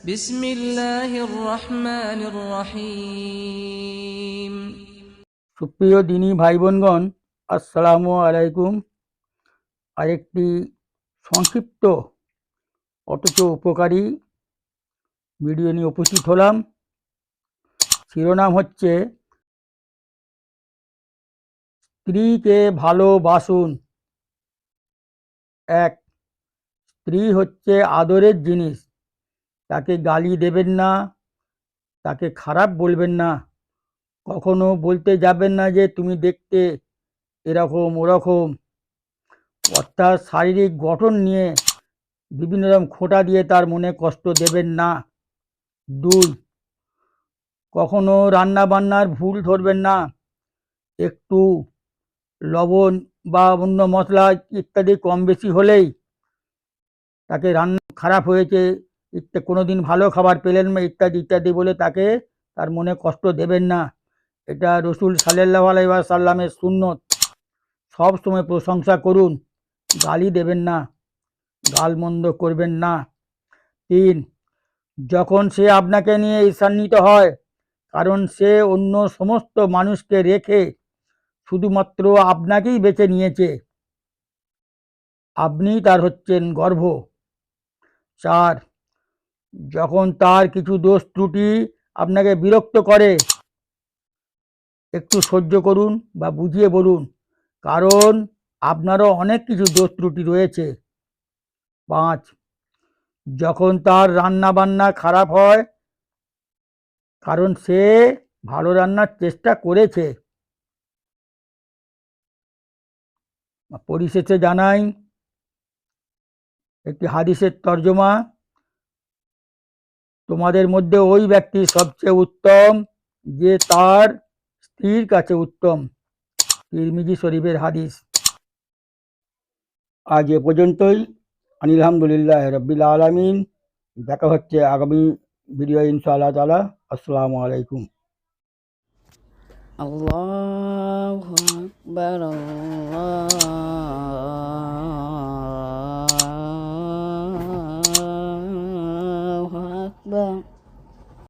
بسم الله الرحمن الرحيم সুপ্রিয় দিনী ভাই বোনগণ আসসালামু আলাইকুম আরেকটি সংক্ষিপ্ত অথচ উপকারী ভিডিও নিয়ে উপস্থিত হলাম শিরোনাম হচ্ছে স্ত্রীকে ভালোবাসুন এক স্ত্রী হচ্ছে আদরের জিনিস তাকে গালি দেবেন না, তাকে খারাপ বলবেন না। কখনো বলতে যাবেন না যে, তুমি দেখতে এরকম ওরকম। অর্থাৎ শারীরিক গঠন নিয়ে বিভিন্ন রকম খোঁটা দিয়ে তার মনে কষ্ট দেবেন না। দুই, কখনো রান্না বান্নার ভুল ধরবেন না। একটু লবণ বা অন্য মশলা ইত্যাদি কম বেশি হলেই তাকে রান্না খারাপ হয়েছে কোনো দিন ভালো খাবার পেলেন না, ইত্যাদি ইত্যাদি বলে তাকে তার মনে কষ্ট দেবেন না। এটা রসুল সাল্লাহ আলাইবা সাল্লামের সুন্নত। সব সময় প্রশংসা করুন, গালি দেবেন না গালমন্দ করবেন না। তিন, যখন সে আপনাকে নিয়ে ঈর্ষান্বিত হয়, কারণ সে অন্য সমস্ত মানুষকে রেখে শুধুমাত্র আপনাকেই বেছে নিয়েছে। আপনি তার হচ্ছেন গর্ভ। চার যখন তার কিছু দোষ ত্রুটি আপনাকে বিরক্ত করে, একটু সহ্য করুন বা বুঝিয়ে বলুন। কারণ আপনারও অনেক কিছু দোষ ত্রুটি রয়েছে। পাঁচ, যখন তার রান্না বান্না খারাপ হয়, কারণ সে ভালো রান্নার চেষ্টা করেছে। পরিশেষে জানাই, একটি হাদিসের তর্জমা তোমাদের মধ্যে ওই ব্যক্তি সবচেয়ে উত্তম যে তার স্ত্রীর কাছে উত্তম। তিরমিজি শরীফের হাদিস। আজ এ পর্যন্তই। আনিলহামদুলিল্লাহ রব্বিল আলমিন। দেখা হচ্ছে আগামী ভিডিও ইনশাআল্লাহ তালা আসসালামু আলাইকুম। আল্লাহ 嗯。